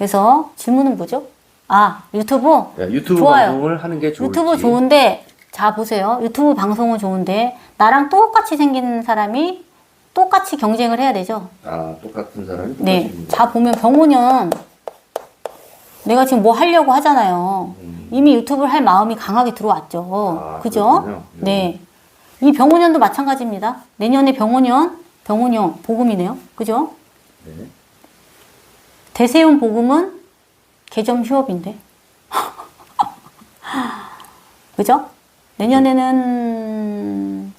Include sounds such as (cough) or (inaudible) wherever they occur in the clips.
그래서 질문은 뭐죠? 아, 유튜브? 야, 유튜브 좋아요. 방송을 하는 게 좋을지. 유튜브 좋은데, 자, 보세요. 유튜브 방송은 좋은데, 나랑 똑같이 생긴 사람이 똑같이 경쟁을 해야 되죠. 아, 똑같은 사람이 네. 똑같이 자, 보면 병호년, 내가 지금 뭐 하려고 하잖아요. 이미 유튜브를 할 마음이 강하게 들어왔죠. 음. 아, 그죠? 그렇군요. 네. 이 병호년도 마찬가지입니다. 내년에 병호년, 병호년, 복음이네요. 그죠? 네. 대세운 복음은 개점 휴업인데. (laughs) 그죠? 내년에는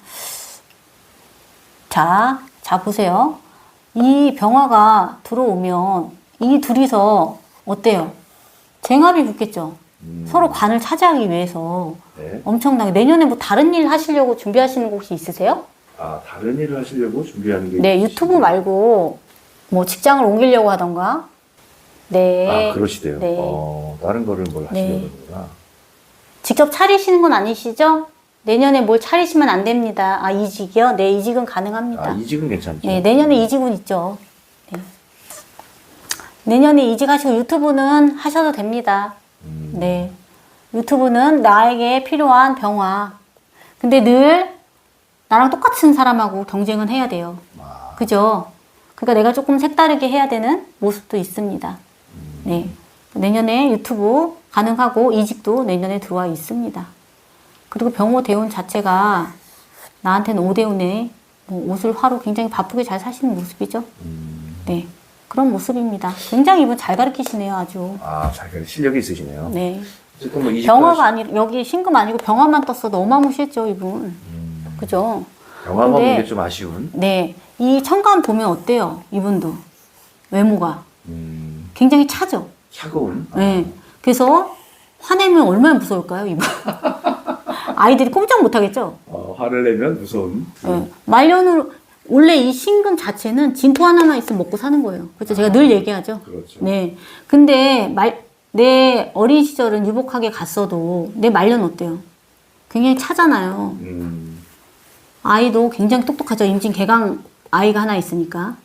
자, 자 보세요. 이 병화가 들어오면 이 둘이서 어때요? 쟁압이 붙겠죠. 음. 서로 관을 차지하기 위해서 네. 엄청나게 내년에 뭐 다른 일 하시려고 준비하시는 곳이 있으세요? 아, 다른 일을 하시려고 준비하는 게 네, 있으시죠? 유튜브 말고 뭐 직장을 옮기려고 하던가. 네. 아, 그러시대요. 네. 어, 다른 거를 뭘 네. 하시려고 하는구나. 직접 차리시는 건 아니시죠? 내년에 뭘 차리시면 안 됩니다. 아, 이직이요? 네, 이직은 가능합니다. 아, 이직은 괜찮죠. 네, 내년에 이직은 있죠. 네. 내년에 이직하시고 유튜브는 하셔도 됩니다. 음. 네. 유튜브는 나에게 필요한 병화. 근데 늘 나랑 똑같은 사람하고 경쟁은 해야 돼요. 아, 그죠? 그러니까 내가 조금 색다르게 해야 되는 모습도 있습니다. 네. 내년에 유튜브 가능하고 이직도 내년에 들어와 있습니다. 그리고 병호 대운 자체가 나한테는 오대운에 뭐 옷을 화로 굉장히 바쁘게 잘 사시는 모습이죠. 음. 네. 그런 모습입니다. 굉장히 이분 잘 가르치시네요, 아주. 아, 자기가 실력이 있으시네요. 네. 어쨌든 뭐 이직도 병화가 하시- 아니, 여기 신금 아니고 병화만 떴어도 어마무시했죠, 이분. 음. 그죠? 근데- 없는 게 좀 아쉬운. 네. 이 청간 보면 어때요, 이분도? 외모가. 음, 굉장히 차죠? 차가운. 네. 그래서 화내면 얼마나 무서울까요, 이분? (laughs) 아이들이 꼼짝 못 하겠죠? 어, 화를 내면 무서운. 네. 말년으로, 원래 이 신금 자체는 진토 하나만 있으면 먹고 사는 거예요. 그렇죠? 제가 늘 얘기하죠. 그렇죠. 네. 근데 말, 내 어린 시절은 유복하게 갔어도 내 말년 어때요? 굉장히 차잖아요. 음, 아이도 굉장히 똑똑하죠. 임진 개강 아이가 하나 있으니까.